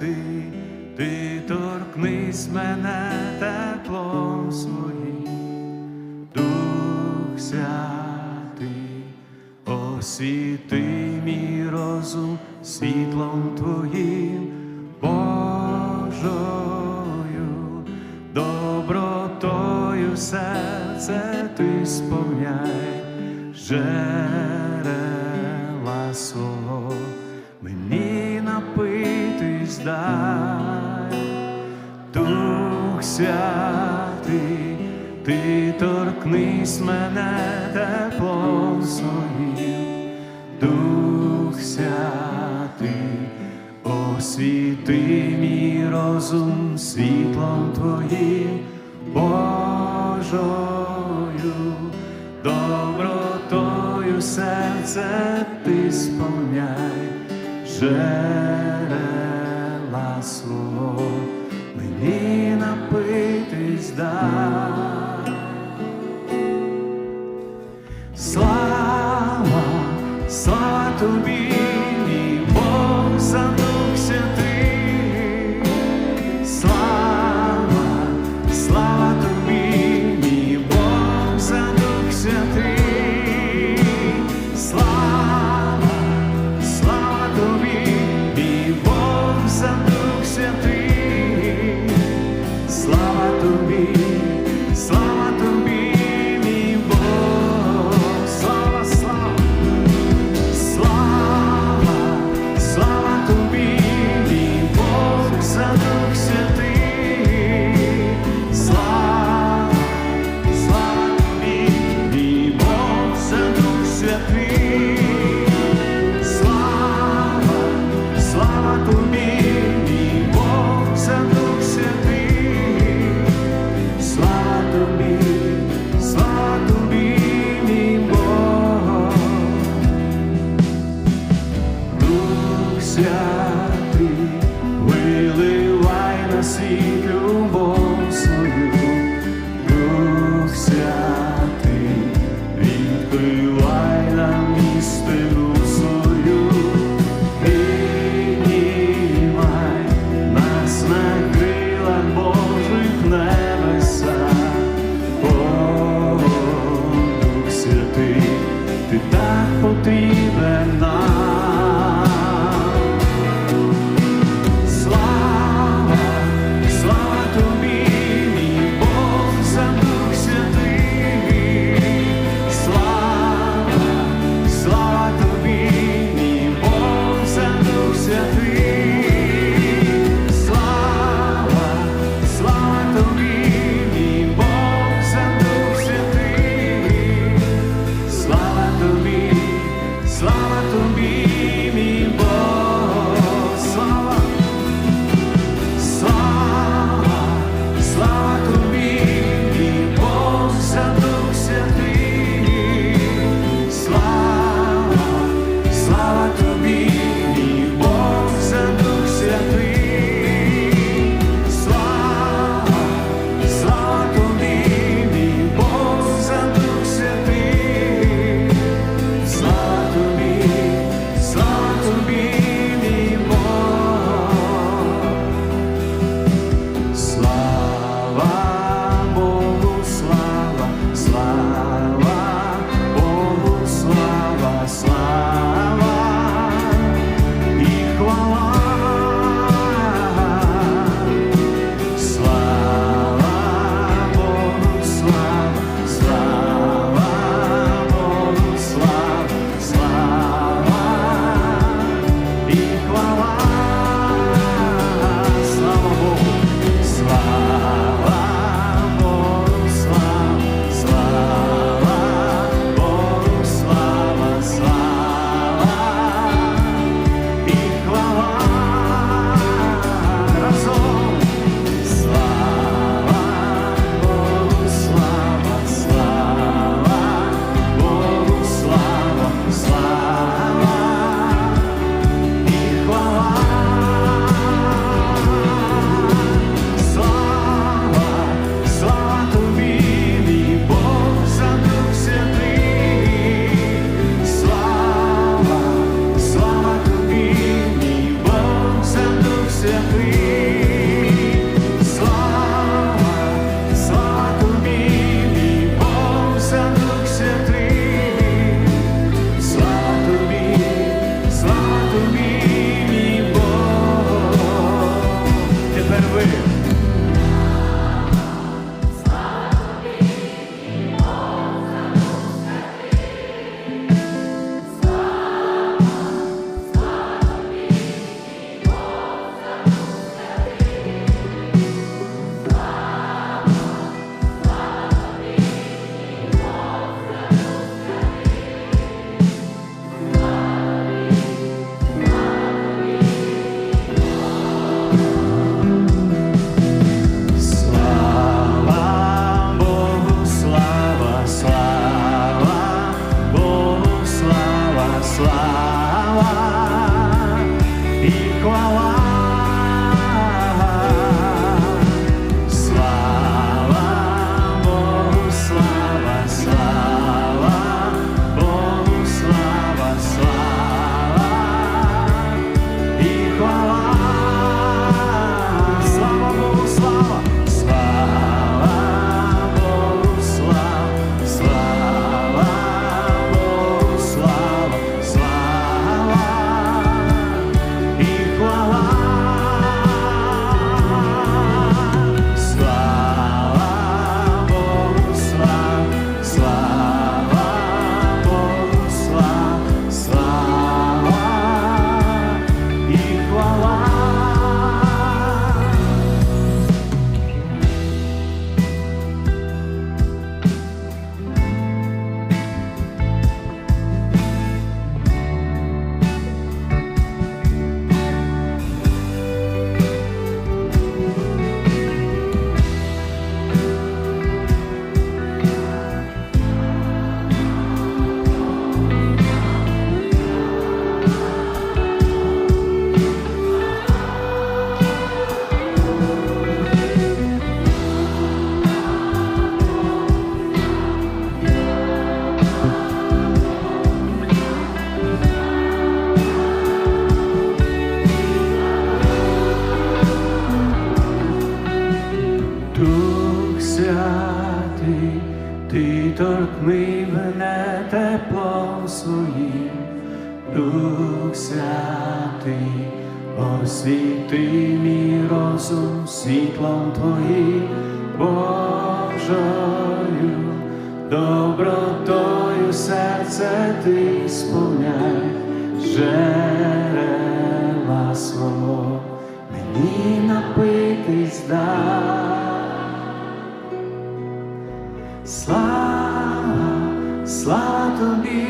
ти, ти торкнись мене теплом своїм, Дух Святий, освіти мій розум світлом твоїм, Божою, добротою серце ти сповняй, жерела свого. дай, Дух святий, ти торкнись мене теплом своїм, Дух святий, освіти мій розум світлом твоїм, Божою, добротою серце ти сповняй. Jerez. Сина свого мені напитись дай. слава, слава тобі. um bom Твої Божою, добротою серце ти сповняй жерела свого, мені напитись дай. Слава, слава тобі,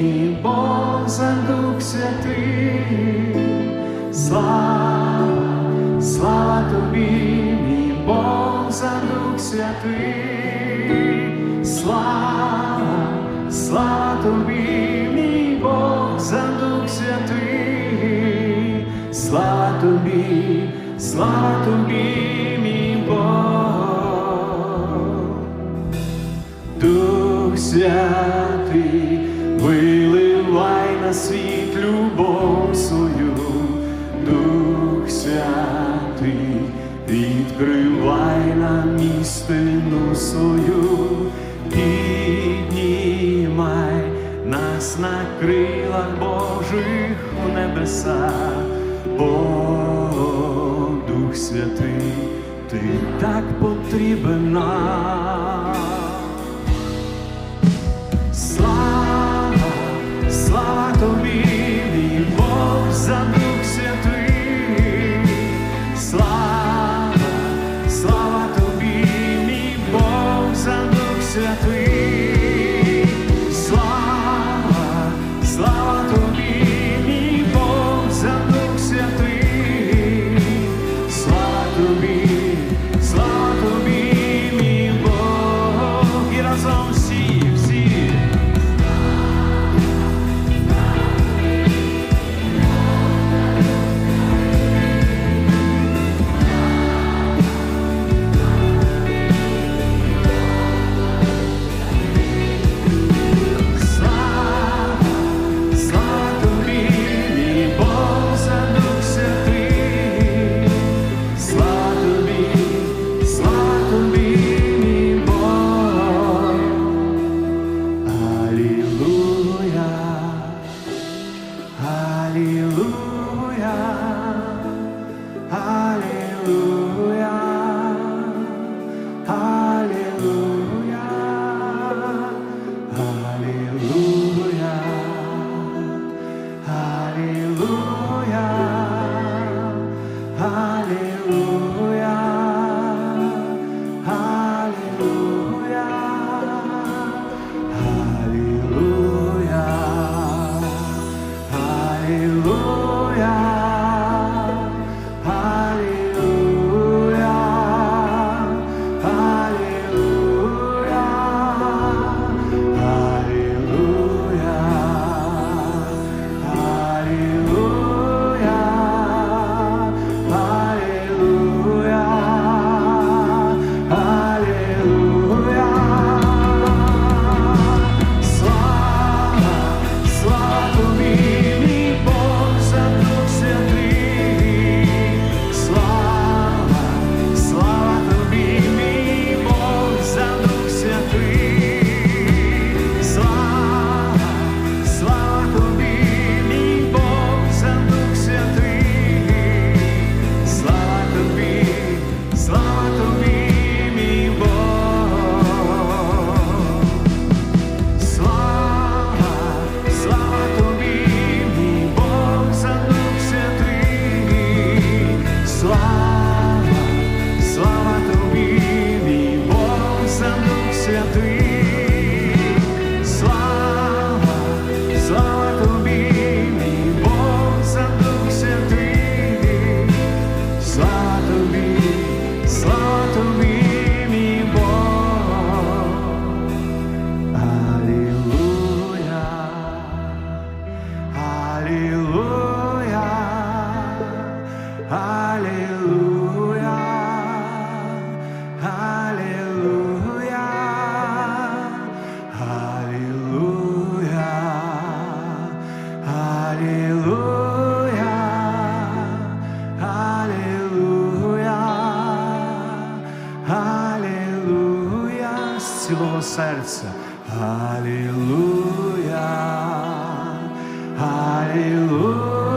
мій Бог за Дух Святий, слава. святий, слава, слава Бог, за Дух святий, слава тобі, слава тобі, мій Дух святий, виливай на світ любов свою. країну свою піднімай нас на крилах Божих у небеса, Бог Дух Святий, ти так потрібен нам. Слава, слава тобі, мій Бог за. мене. 这最。graça. Aleluia, aleluia.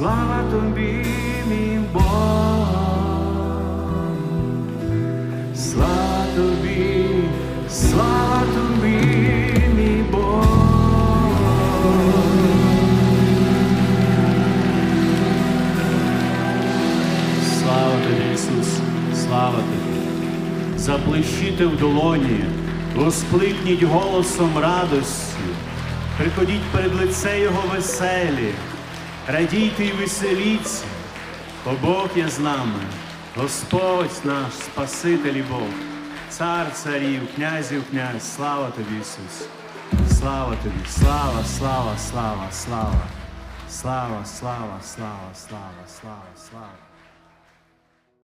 Слава тобі, мій Бог, слава тобі, слава тобі, мій Бог. Слава тобі, Ісус, слава тобі, заплещите в долоні, розпликніть голосом радості, приходіть перед лице Його веселі радійте й веселіться, бо Бог є з нами, Господь наш, Спаситель і Бог, цар царів, князів князь, слава тобі, Ісус. Слава тобі, слава, слава, слава, слава, слава, слава, слава, слава, слава, слава.